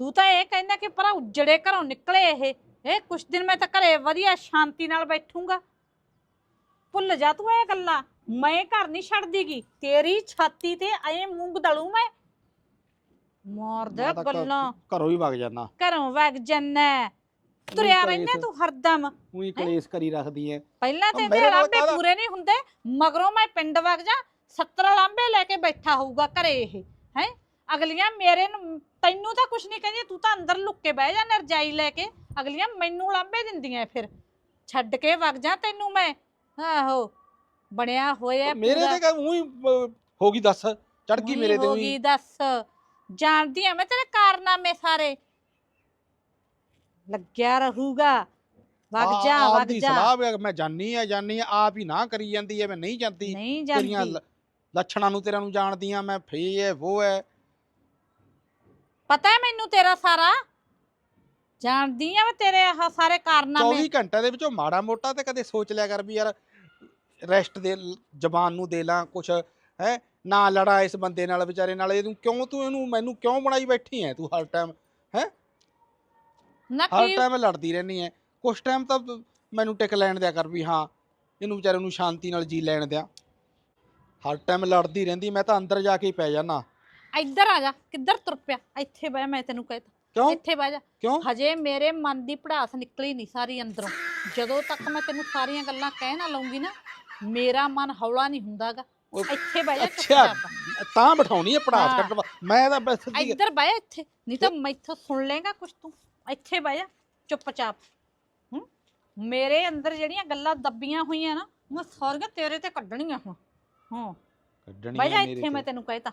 ਤੂੰ ਤਾਂ ਇਹ ਕਹਿੰਦਾ ਕਿ ਭਰਾ ਉਜੜੇ ਘਰੋਂ ਨਿਕਲੇ ਇਹ। ਇਹ ਕੁਛ ਦਿਨ ਮੈਂ ਤਾਂ ਘਰੇ ਵਧੀਆ ਸ਼ਾਂਤੀ ਨਾਲ ਬੈਠੂੰਗਾ। ਭੁੱਲ ਜਾ ਤੂੰ ਇਹ ਗੱਲਾਂ। ਮੈਂ ਘਰ ਨਹੀਂ ਛੱਡਦੀਗੀ। ਤੇਰੀ ਛਾਤੀ ਤੇ ਐ ਮੂੰਗ ਦਲੂ ਮੈਂ। ਮਾਰਦਾ
ਮੈਂ ਤਾਂ ਘਰ-
ਗੱਲਾਂ।
ਘਰੋਂ ਹੀ ਵਗ ਜਾਣਾ
ਘਰੋਂ ਵਗ ਜੰਨਾ। ਤੁਰਿਆ ਰਹਿੰਦਾ ਤੂੰ ਹਰਦਮ।
ਉਹੀ ਕਲੇਸ਼ ਕਰੀ ਰੱਖਦੀ ਐ।
ਪਹਿਲਾਂ ਤੇ ਇਹਦੇ
ਮੇਰੇ ਨਾਲ
ਲਾਂਬੇ
ਕਾਹਦਾ-
ਪੂਰੇ ਨਹੀਂ ਹੁੰਦੇ ਮਗਰੋਂ ਮੈਂ ਪਿੰਡ ਵਗ ਜਾ 70 ਲਾਂਬੇ ਲੈ ਕੇ ਬੈਠਾ ਹੋਊਗਾ ਘਰੇ ਇਹ ਹੈ? ਅਗਲੀਆਂ ਮੇਰੇ ਨੂੰ ਤੈਨੂੰ ਤਾਂ ਕੁਝ ਨਹੀਂ ਕਹਿੰਦੀ ਤੂੰ ਤਾਂ ਅੰਦਰ ਲੁੱਕ ਕੇ ਬਹਿ ਜਾ ਨਰਜਾਈ ਲੈ ਕੇ। ਅਗਲੀਆਂ ਮੈਨੂੰ ਲਾਂਬੇ ਦਿੰਦੀਆਂ ਫਿਰ। ਛੱਡ ਕੇ ਵਗ ਜਾ ਤੈਨੂੰ ਮੈਂ। ਆਹੋ ਬਣਿਆ ਹੋਇਆ
ਮੇਰੇ
ਪੂਰਾ।
ਤੇ ਉਹੀ ਹੋ ਗਈ ਦੱਸ ਚੜ ਗਈ ਮੇਰੇ ਤੇ
ਹੋ
ਉਹੀ।
ਗਈ ਦੱਸ। ਜਾਣਦੀ ਆ ਮੈਂ ਤੇਰੇ ਕਾਰਨਾਮੇ ਸਾਰੇ। ਲੱਗਿਆ ਰਹੂਗਾ। ਵਗ ਜਾ
ਆਪ
ਵਗ
ਦੀ
ਜਾ।
ਸਲਾਹ ਵੀ ਮੈਂ ਜਾਨੀ ਆ ਜਾਨੀ ਆ ਆਪ ਹੀ ਨਾ ਕਰੀ ਜਾਂਦੀ ਐ ਮੈਂ ਨਹੀਂ ਜਾਂਦੀ।
ਨਹੀਂ
ਤੇਰੀਆਂ
ਜਾਂਦੀ।
ਲ- ਲੱਛਣਾਂ ਨੂੰ ਤੇਰਾ ਨੂੰ ਜਾਣਦੀ ਆ ਮੈਂ ਫੇ ਐ ਉਹ ਐ।
ਪਤਾ ਹੈ ਮੈਨੂੰ ਤੇਰਾ ਸਾਰਾ? ਜਾਣਦੀ ਆ ਮੈਂ ਤੇਰੇ ਆਹ ਸਾਰੇ ਕਾਰਨਾਮੇ।
24 ਘੰਟੇ ਦੇ ਵਿੱਚੋਂ ਮਾੜਾ ਮੋਟਾ ਤੇ ਕਦੇ ਸੋਚ ਲਿਆ ਕਰ ਵੀ ਯਾਰ ਰੈਸਟ ਦੇ ਜ਼ਬਾਨ ਨੂੰ ਦੇ ਲਾਂ ਕੁਛ ਹੈ? ਨਾ ਲੜਾ ਇਸ ਬੰਦੇ ਨਾਲ ਵਿਚਾਰੇ ਨਾਲ ਇਹਨੂੰ ਕਿਉਂ ਤੂੰ ਇਹਨੂੰ ਮੈਨੂੰ ਕਿਉਂ ਬਣਾਈ ਬੈਠੀ ਐ ਤੂੰ ਹਰ ਟਾਈਮ
ਨਾ
ਹਰ
ਕੀ
ਟਾਈਮ ਲੜਦੀ ਰਹਿੰਦੀ ਐ। ਕੁਛ ਟਾਈਮ ਤਾਂ ਮੈਨੂੰ ਟਿਕ ਲੈਣ ਦਿਆ ਕਰ ਵੀ ਹਾਂ ਇਹਨੂੰ ਵਿਚਾਰੇ ਨੂੰ ਸ਼ਾਂਤੀ ਨਾਲ ਜੀ ਲੈਣ ਦਿਆਂ। ਹਰ ਟਾਈਮ ਲੜਦੀ ਰਹਿੰਦੀ ਮੈਂ ਤਾਂ ਅੰਦਰ ਜਾ ਕੇ ਹੀ ਪੈ ਜਾਣਾ
ਇੱਧਰ ਆ ਜਾ ਕਿੱਧਰ ਤੁਰ ਪਿਆ? ਇੱਥੇ ਬਹਿ ਮੈਂ ਤੈਨੂੰ ਕਹਿ ਤਾ।
ਕਿਉਂ?
ਇੱਥੇ ਬਹਿ ਜਾ।
ਕਿਉਂ?
ਹਜੇ ਮੇਰੇ ਮਨ ਦੀ ਪੜਾਸ ਨਿਕਲੀ ਨਹੀਂ ਸਾਰੀ ਅੰਦਰੋਂ। ਜਦੋਂ ਤੱਕ ਮੈਂ ਤੈਨੂੰ ਸਾਰੀਆਂ ਗੱਲਾਂ ਕਹਿ ਨਾ ਲਊਂਗੀ ਨਾ ਮੇਰਾ ਮਨ ਹੌਲਾ ਨਹੀਂ ਹੁੰਦਾਗਾ। ਇੱਥੇ ਬਹਿ ਜਾ
ਅੱਛਾ ਤਾਂ ਬਿਠਾਉਣੀ ਐ ਪੜਾਸ
ਹਾਂ।
ਕੱਟਣ ਮੈਂ ਤਾਂ ਬਸ
ਇੱਧਰ ਬਹਿ ਜਾ ਇੱਥੇ ਨਹੀਂ ਤਾਂ ਮੈਥੋਂ ਸੁਣ ਲੇਗਾ ਕੁਛ ਤੂੰ। ਇੱਥੇ ਬਹਿ ਜਾ ਚੁੱਪਚਾਪ। ਹੂੰ? ਮੇਰੇ ਅੰਦਰ ਜਿਹੜੀਆਂ ਗੱਲਾਂ ਦੱਬੀਆਂ ਹੋਈਆਂ ਨਾ ਮੈਂ ਸਾਰੀਆਂ ਤੇਰੇ ਤੇ ਕੱਢਣੀਆਂ ਹੁਣ। ਹਾਂ।
ਕੱਢਣੀ
ਬਹਿ ਜਾ
ਐ ਮੇਰੇ
ਇੱਥੇ ਮੈਂ। ਤੈਨੂੰ ਕਹਿਤਾ।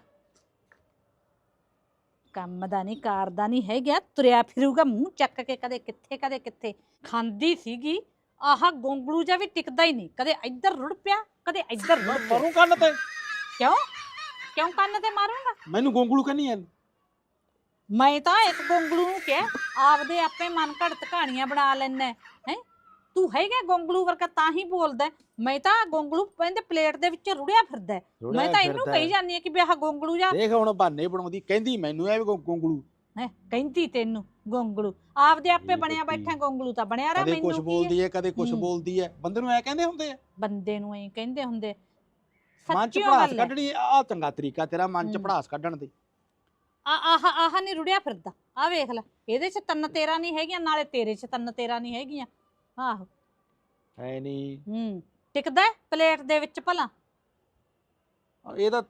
ਕੰਮ ਦਾ ਨਹੀਂ ਕਾਰ ਦਾ ਨਹੀਂ ਹੈਗਾ ਤੁਰਿਆ ਫਿਰੂਗਾ ਮੂੰਹ ਚੱਕ ਕੇ ਕਦੇ ਕਿੱਥੇ ਕਦੇ ਕਿੱਥੇ। ਖਾਂਦੀ ਸੀਗੀ ਆਹ ਗੋਂਗਲੂ ਜਿਹਾ ਵੀ ਟਿਕਦਾ ਹੀ ਨਹੀਂ ਕਦੇ ਇੱਧਰ ਰੁੜ ਪਿਆ ਕਦੇ ਇੱਧਰ ਰੁੜ ਪਿਆ।
ਮਰੂ ਕੰਨ ਤੇ।
ਕਿਉਂ? ਕਿਉਂ ਕੰਨ ਤੇ ਮਾਰੂੰਗਾ?
ਮੈਨੂੰ ਗੋਂਗਲੂ ਕਹਿੰਨੀ ਐ।
ਮੈਂ ਤਾਂ ਇੱਕ ਗੋਂਗਲੂ ਨੂੰ ਕਿਹਾ ਆਪਦੇ ਆਪੇ ਮਨ ਘੜਤ ਕਹਾਣੀਆਂ ਬਣਾ ਲੈਣਾ ਹੈ? ਤੂੰ ਹੈਗਾ ਗੋਂਗਲੂ ਵਰਗਾ ਤਾਂ ਹੀ ਬੋਲਦਾ ਹੈ। ਮੈਂ ਤਾਂ ਗੋਂਗਲੂ ਕਹਿੰਦੇ ਪਲੇਟ ਦੇ ਵਿੱਚ ਰੁੜਿਆ ਫਿਰਦਾ ਹੈ। ਮੈਂ ਤਾਂ ਇਹਨੂੰ ਕਹੀ ਜਾਂਦੀ ਆ ਕਿ ਵੀ ਆਹ ਗੋਂਗਲੂ ਜਾ
ਦੇਖ ਹੁਣ ਬਹਾਨੇ ਬਣਾਉਂਦੀ ਕਹਿੰਦੀ ਮੈਨੂੰ ਐ ਵੀ ਗੋ- ਗੋਂਗਲੂ
ਹੈ ਕਹਿੰਦੀ ਤੈਨੂੰ ਗੋਂਗਲੂ ਆਪਦੇ ਆਪੇ ਬਣਿਆ ਬੈਠਾ ਗੋਂਗਲੂ ਤਾਂ ਬਣਿਆ ਰਿਹਾ
ਕਦੇ ਕੁਝ
ਮੈਨੂੰ ਕੀ ਹੈ?
ਬੋਲਦੀ ਐ ਕਦੇ ਕੁਝ
ਹੂੰ।
ਬੋਲਦੀ ਐ ਬੰਦੇ ਨੂੰ ਐ ਕਹਿੰਦੇ ਹੁੰਦੇ ਆ
ਬੰਦੇ ਨੂੰ ਐਂ ਕਹਿੰਦੇ ਹੁੰਦੇ
ਮਨ ਚ
ਸੱਚੀ
ਭੜਾਸ
ਗੱਲ ਹੈ
ਕੱਢਣੀ ਆ ਚੰਗਾ ਤਰੀਕਾ ਤੇਰਾ ਮਨ ਚ
ਹੂੰ।
ਭੜਾਸ ਕੱਢਣ ਦੀ
ਆ ਆਹ ਆਹ ਨਹੀਂ ਰੁੜਿਆ ਫਿਰਦਾ ਆ ਵੇਖ ਲੈ ਇਹਦੇ ਚ ਤੰਨ ਤੇਰਾ ਨਹੀਂ ਹੈਗੀਆਂ ਨਾਲੇ ਤੇਰੇ ਚ ਤੰਨ ਤੇਰਾ ਨਹੀਂ ਹੈਗੀਆਂ ਆਹੋ।
ਹੈ ਨਹੀਂ।
ਹੂੰ ਟਿਕਦਾ ਹੈ ਪਲੇਟ ਦੇ ਵਿੱਚ ਭਲਾ?
ਇਹ ਤਾਂ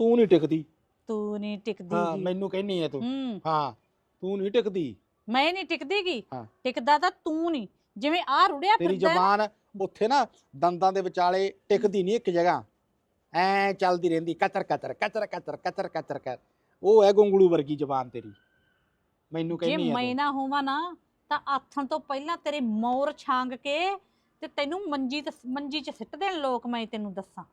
ਤੂੰ ਨਹੀਂ ਟਿਕਦੀ।
ਤੂੰ ਨਹੀਂ ਟਿਕਦੀ
ਹਾਂ
ਗੀ।
ਮੈਨੂੰ ਕਹਿਨੀ ਹੈ ਤੂੰ।
ਹੂੰ।
ਹਾਂ ਤੂੰ ਨਹੀਂ ਟਿਕਦੀ।
ਮੈਂ ਨਹੀਂ ਟਿਕਦੀ ਗੀ।
ਹਾਂ।
ਟਿਕਦਾ ਤਾਂ ਤੂੰ ਨਹੀਂ। ਜਿਵੇਂ ਆ ਰੁੜਿਆ
ਤੇਰੀ
ਫਿਰਦਾ ਹੈ।
ਜ਼ਬਾਨ ਉੱਥੇ ਨਾ ਦੰਦਾਂ ਦੇ ਵਿਚਾਲੇ ਟਿਕਦੀ ਨਹੀਂ ਇੱਕ ਜਗ੍ਹਾ। ਐ ਚੱਲਦੀ ਰਹਿੰਦੀ ਕਚਰ ਕਚਰ ਕਚਰ ਕਚਰ ਕਚਰ ਕਚਰ ਕਰ ਉਹ ਹੈ ਗੋਂਗਲੂ ਵਰਗੀ ਜ਼ਬਾਨ ਤੇਰੀ। ਮੈਨੂੰ
ਜੇ
ਕਹਿੰਨੀ
ਮੈਂ
ਹੈ
ਨਾ ਹੋਵਾਂ ਨਾ ਤਾਂ ਆਥਣ ਤੋਂ ਪਹਿਲਾਂ ਤੇਰੇ ਮੌਰ ਛਾਂਗ ਕੇ ਤੇ ਤੈਨੂੰ ਮੰਜੀ ਤੇ ਮੰਜੀ 'ਚ ਸਿੱਟ ਦੇਣ ਲੋਕ ਮੈਂ ਤੈਨੂੰ ਦੱਸਾਂ।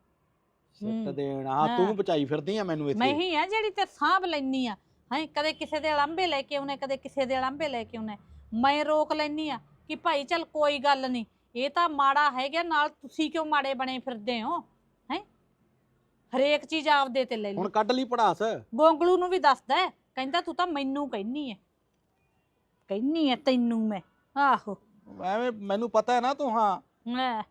ਸਿੱਟ
ਹੂੰ।
ਦੇਣ। ਹਾਂ
ਹਾਂ।
ਤੂੰ ਬਚਾਈ ਫਿਰਦੀ ਆ ਮੈਨੂੰ
ਮੈਂ
ਇੱਥੇ
ਹੀ ਆ ਜਿਹੜੀ ਤੇ ਸਾਂਭ ਲੈਨੀ ਆ। ਹੈ ਕਦੇ ਕਿਸੇ ਦੇ ਅਲੰਬੇ ਲੈ ਕੇ ਆਉਨੇ ਕਦੇ ਕਿਸੇ ਦੇ ਅਲੰਬੇ ਲੈ ਕੇ ਆਉਨੇ ਮੈਂ ਰੋਕ ਲੈਨੀ ਆ ਕਿ ਭਾਈ ਚੱਲ ਕੋਈ ਗੱਲ ਨਹੀਂ ਇਹ ਤਾਂ ਮਾੜਾ ਹੈਗਾ ਨਾਲ ਤੁਸੀਂ ਕਿਉਂ ਮਾੜੇ ਬਣੇ ਫਿਰਦੇ ਹੋ? ਹੈ? ਹਰੇਕ ਚੀਜ਼ ਆਪਦੇ ਤੇ ਲੈ ਲਈ
ਹੁਣ ਕੱਢ ਲਈ ਪੜਾਸ।
ਗੋਂਗਲੂ ਨੂੰ ਵੀ ਦੱਸਦਾ ਹੈ, ਕਹਿੰਦਾ ਤੂੰ ਤਾਂ ਮੈਨੂੰ ਕਹਿਨੀ ਐ। ਕਹਿਨੀ ਐ ਤੈਨੂੰ ਮੈਂ। ਆਹੋ।
ਐਵੇਂ ਮੈਨੂੰ ਪਤਾ ਹੈ ਨਾ ਤੂੰ ਹਾਂ।
ਲੈ।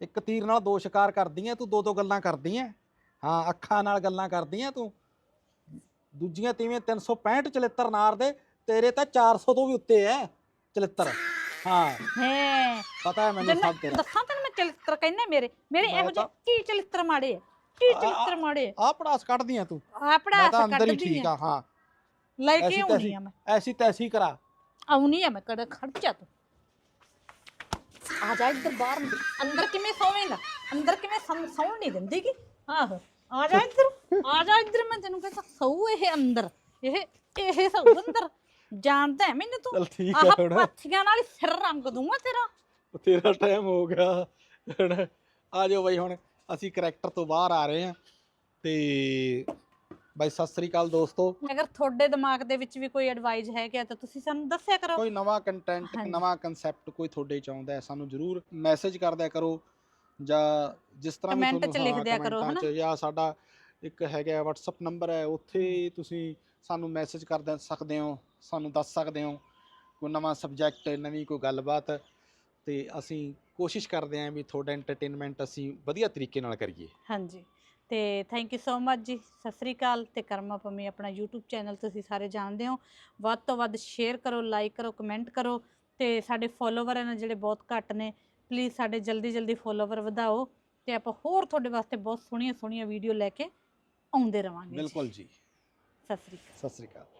ਇੱਕ ਤੀਰ ਨਾਲ ਦੋ ਸ਼ਿਕਾਰ ਕਰਦੀ ਐ ਤੂੰ ਦੋ ਦੋ ਗੱਲਾਂ ਕਰਦੀ ਐ ਹਾਂ ਅੱਖਾਂ ਨਾਲ ਗੱਲਾਂ ਕਰਦੀ ਐ ਤੂੰ। ਦੂਜੀਆਂ ਤੀਵੇਂ 365 ਚਲਿੱਤਰ ਨਾਰ ਦੇ ਤੇਰੇ ਤਾਂ 400 ਤੋਂ ਵੀ ਉੱਤੇ ਐ ਚਲਿੱਤਰ। ਹਾਂ।
ਹੈ।
ਪਤਾ ਹੈ ਮੈਨੂੰ ਸਭ ਤੇਰਾ।
ਦੱਸਾਂ ਤੈਨੂੰ ਮੈਂ ਚਲਿੱਤਰ ਕਹਿੰਨੇ ਮੇਰੇ? ਮੇਰੇ ਇਹੋ ਜਿਹੇ ਕੀ ਚਲਿੱਤਰ ਮਾੜੇ ਆ? ਕੀ
ਆ-
ਚਲਿੱਤਰ ਮਾੜੇ
ਪੜਾਸ ਕੱਢਦੀ ਐ ਤੂੰ।
ਆ
ਮੈਂ ਤਾਂ ਅੰਦਰ ਹੀ
ਕੱਢਦੀ
ਠੀਕ
ਆ
ਆ ਹਾਂ।
ਲੈ ਕੇ
ਐਸੀ
ਆਉਣੀ
ਤੈਸੀ
ਆ ਮੈਂ।
ਐਸੀ ਤੈਸੀ ਕਰਾ।
ਆਉਣੀ ਆ ਮੈਂ ਕੜ ਖੜ ਜਾ ਤੂੰ। ਆ ਜਾ ਇੱਧਰ ਬਾਹਰ। ਨੂੰ। ਅੰਦਰ ਕਿਵੇਂ ਸੌਵੇਂਗਾ ਅੰਦਰ ਕਿਵੇਂ ਸੌਂ ਸੌਣ ਨਹੀਂ ਦਿੰਦੀ ਕਿ ਆਹੋ ਆ ਜਾ ਇੱਧਰ। ਆ ਜਾ ਇੱਧਰ ਮੈਂ ਤੈਨੂੰ ਕਹਿੰਦਾ ਸੌ ਇਹ ਅੰਦਰ। ਇਹ ਇਹ ਸੌ ਅੰਦਰ। ਜਾਣਦਾ ਹੈ ਮੈਨੂੰ ਤੂੰ?
ਚਲ ਠੀਕ
ਆਹ
ਹੁਣ।
ਪਾਥੀਆਂ ਨਾਲ ਹੀ ਸਿਰ ਰੰਗ ਦੂੰਗਾ ਤੇਰਾ।
ਤੇਰਾ ਟਾਈਮ ਹੋ ਗਿਆ। ਹੁਣ ਆ ਜਾਓ ਬਾਈ ਹੁਣ ਅਸੀਂ ਕਰੈਕਟਰ ਤੋਂ ਬਾਹਰ ਆ ਰਹੇ ਹਾਂ ਤੇ ਬਾਈ ਸਤਿ ਸ੍ਰੀ ਅਕਾਲ ਦੋਸਤੋ।
ਅਗਰ ਤੁਹਾਡੇ ਦਿਮਾਗ ਦੇ ਵਿੱਚ ਵੀ ਕੋਈ ਐਡਵਾਈਸ ਹੈ ਕਿ ਤਾਂ ਤੁਸੀਂ ਸਾਨੂੰ ਦੱਸਿਆ ਕਰੋ।
ਕੋਈ ਨਵਾਂ ਕੰਟੈਂਟ
ਹਾਂਜੀ।
ਨਵਾਂ ਕਨਸੈਪਟ ਕੋਈ ਤੁਹਾਡੇ ਚ ਆਉਂਦਾ ਹੈ ਸਾਨੂੰ ਜਰੂਰ ਮੈਸੇਜ ਕਰਦਿਆ ਕਰੋ। ਜਾਂ ਜਿਸ ਤਰ੍ਹਾਂ ਵੀ
Comment ਚ ਲਿਖ ਦਿਆ ਕਰੋ,
ਕਮੈਂਟਾਂ? ਚ ਜਾਂ ਸਾਡਾ ਇੱਕ ਹੈਗਾ WhatsApp ਨੰਬਰ ਹੈ ਉੱਥੇ ਤੁਸੀਂ ਸਾਨੂੰ ਮੈਸੇਜ ਕਰ ਦੇ ਸਕਦੇ ਹੋ ਸਾਨੂੰ ਦੱਸ ਸਕਦੇ ਹੋ। ਕੋਈ ਨਵਾਂ ਸਬਜੈਕਟ ਨਵੀਂ ਕੋਈ ਗੱਲਬਾਤ ਤੇ ਅਸੀਂ ਕੋਸ਼ਿਸ਼ ਕਰਦੇ ਹਾਂ ਵੀ ਤੁਹਾਡਾ ਐਂਟਰਟੇਨਮੈਂਟ ਅਸੀਂ ਵਧੀਆ ਤਰੀਕੇ ਨਾਲ ਕਰੀਏ।
ਹਾਂਜੀ। ਤੇ ਥੈਂਕ ਯੂ ਸੋ ਮਚ ਜੀ। ਸਤਿ ਸ੍ਰੀ ਅਕਾਲ ਤੇ ਕਰਮਾ ਪੰਮੀ ਆਪਣਾ YouTube ਚੈਨਲ ਤੁਸੀਂ ਸਾਰੇ ਜਾਣਦੇ ਹੋ। ਵੱਧ ਤੋਂ ਵੱਧ ਸ਼ੇਅਰ ਕਰੋ ਲਾਈਕ ਕਰੋ ਕਮੈਂਟ ਕਰੋ ਤੇ ਸਾਡੇ ਫੋਲੋਵਰ ਹਨ ਜਿਹੜੇ ਬਹੁਤ ਘੱਟ ਨੇ ਪਲੀਜ਼ ਸਾਡੇ ਜਲਦੀ ਜਲਦੀ ਫੋਲੋਵਰ ਵਧਾਓ ਤੇ ਆਪਾਂ ਹੋਰ ਤੁਹਾਡੇ ਵਾਸਤੇ ਬਹੁਤ ਸੋਹਣੀਆਂ ਸੋਹਣੀਆਂ ਵੀਡੀਓ ਲੈ ਕੇ ਆਉਂਦੇ ਰਵਾਂਗੇ।
ਬਿਲਕੁਲ ਜੀ।
ਸਤਿ ਸ੍ਰੀ ਅਕਾਲ।
ਸਤਿ ਸ੍ਰੀ ਅਕਾਲ।